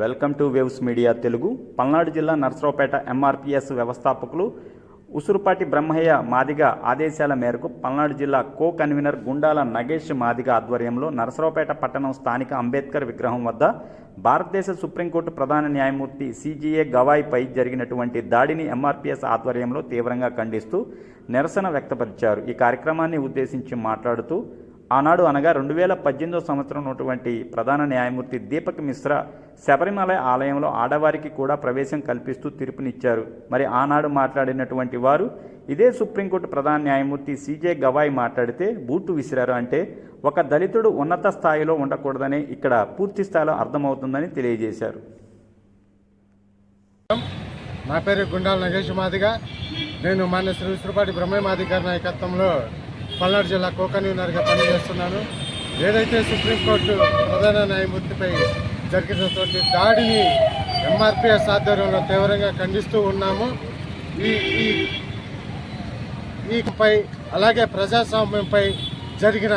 Welcome to Waves Media Telugu. Palnadu జిల్లా నర్సరావుపేట ఎంఆర్పిఎస్ వ్యవస్థాపకులు ఉసురుపాటి బ్రహ్మయ్య మాదిగ ఆదేశాల మేరకు పల్నాడు జిల్లా కో కన్వీనర్ గుండాల నగేష్ మాదిగ ఆధ్వర్యంలో నరసరావుపేట పట్టణం స్థానిక అంబేద్కర్ విగ్రహం వద్ద భారతదేశ సుప్రీంకోర్టు ప్రధాన న్యాయమూర్తి సిజిఏ గవాయ్పై జరిగినటువంటి దాడిని ఎంఆర్పిఎస్ ఆధ్వర్యంలో తీవ్రంగా ఖండిస్తూ నిరసన వ్యక్తపరిచారు. ఈ కార్యక్రమాన్ని ఉద్దేశించి మాట్లాడుతూ ఆనాడు అనగా రెండు వేల పద్దెనిమిదో సంవత్సరం ఉన్నటువంటి ప్రధాన న్యాయమూర్తి దీపక్ మిశ్రా శబరిమల ఆలయంలో ఆడవారికి కూడా ప్రవేశం కల్పిస్తూ తీర్పునిచ్చారు. మరి ఆనాడు మాట్లాడినటువంటి వారు ఇదే సుప్రీంకోర్టు ప్రధాన న్యాయమూర్తి సీజే గవాయ్ మాట్లాడితే బూటు విసిరారు అంటే ఒక దళితుడు ఉన్నత స్థాయిలో ఉండకూడదని ఇక్కడ పూర్తి స్థాయిలో అర్థమవుతుందని తెలియజేశారు. నా పేరు గుండాల నగేష్ మాదిగా. నేను మాన్య శ్రీ విశ్వపాటి బ్రహ్మయ్య మాదిగారి నాయకత్వంలో పల్నాడు జిల్లా కోకన్వీనర్గా పనిచేస్తున్నాను ఏదైతే సుప్రీంకోర్టు ప్రధాన న్యాయమూర్తిపై జరిగినటువంటి దాడిని ఎంఆర్పిఎస్ ఆధ్వర్యంలో తీవ్రంగా ఖండిస్తూ ఉన్నాము. ఈ ఈ ఈపై అలాగే ప్రజాస్వామ్యంపై జరిగిన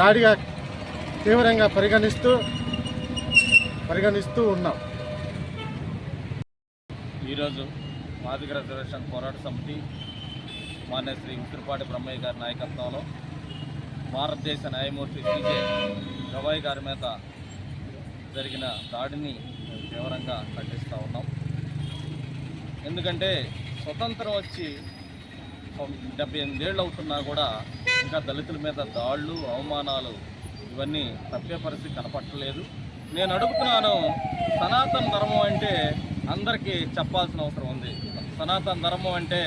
దాడిగా తీవ్రంగా పరిగణిస్తూ పరిగణిస్తూ ఉన్నాం. ఈరోజు మాదిగ రిజర్వేషన్ పోరాట సమితి మాన్య శ్రీ ఉసిరిపాటి బ్రహ్మయ్య గారి నాయకత్వంలో భారతదేశ న్యాయమూర్తి సిజే గవాయి గారి మీద జరిగిన దాడిని తీవ్రంగా ఖండిస్తూ ఉన్నాం. ఎందుకంటే స్వతంత్రం వచ్చి డెబ్బై ఎనిమిదేళ్ళు అవుతున్నా కూడా ఇంకా దళితుల మీద దాళ్ళు అవమానాలు ఇవన్నీ తప్పే పరిస్థితి కనపట్టలేదు. నేను అడుగుతున్నాను సనాతన ధర్మం అంటే అందరికీ చెప్పాల్సిన అవసరం ఉంది. సనాతన ధర్మం అంటే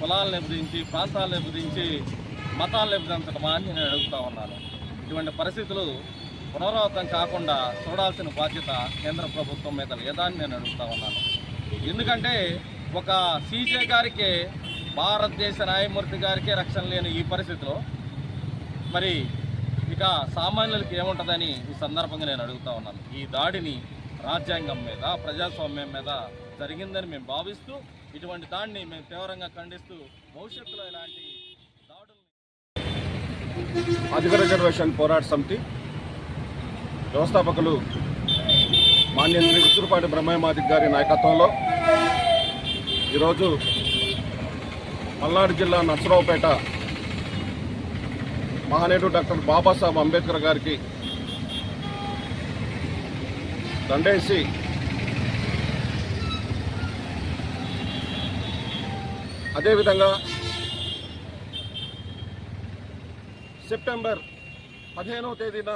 కులాలను గురించి ప్రాంతాలను గురించి మతాలను విభజించడమా అని నేను అడుగుతా ఉన్నాను. ఇటువంటి పరిస్థితులు పునరావృతం కాకుండా చూడాల్సిన బాధ్యత కేంద్ర ప్రభుత్వం మీద లేదా అని నేను అడుగుతా ఉన్నాను. ఎందుకంటే ఒక సీజే గారికి భారతదేశ న్యాయమూర్తి గారికి రక్షణ లేని ఈ పరిస్థితిలో మరి ఇక సామాన్యులకి ఏముంటుందని ఈ సందర్భంగా నేను అడుగుతా ఉన్నాను. ఈ దాడిని రాజ్యాంగం మీద ప్రజాస్వామ్యం మీద జరిగిందని మేము భావిస్తూ ఇటువంటి దాన్ని మేము తీవ్రంగా ఖండిస్తూ భవిష్యత్తులో ఇలాంటి దాడుల్ని అధిక రిజర్వేషన్ పోరాట సమితి వ్యవస్థాపకులు మాన్య శ్రీ విసురుపాటి బ్రహ్మయ్యమాదిక్ గారి నాయకత్వంలో ఈరోజు పల్నాడు జిల్లా నర్సరావుపేట మహానేడు డాక్టర్ బాబాసాహెబ్ అంబేద్కర్ గారికి దండేసి అదేవిధంగా సెప్టెంబర్ పదిహేనవ తేదీన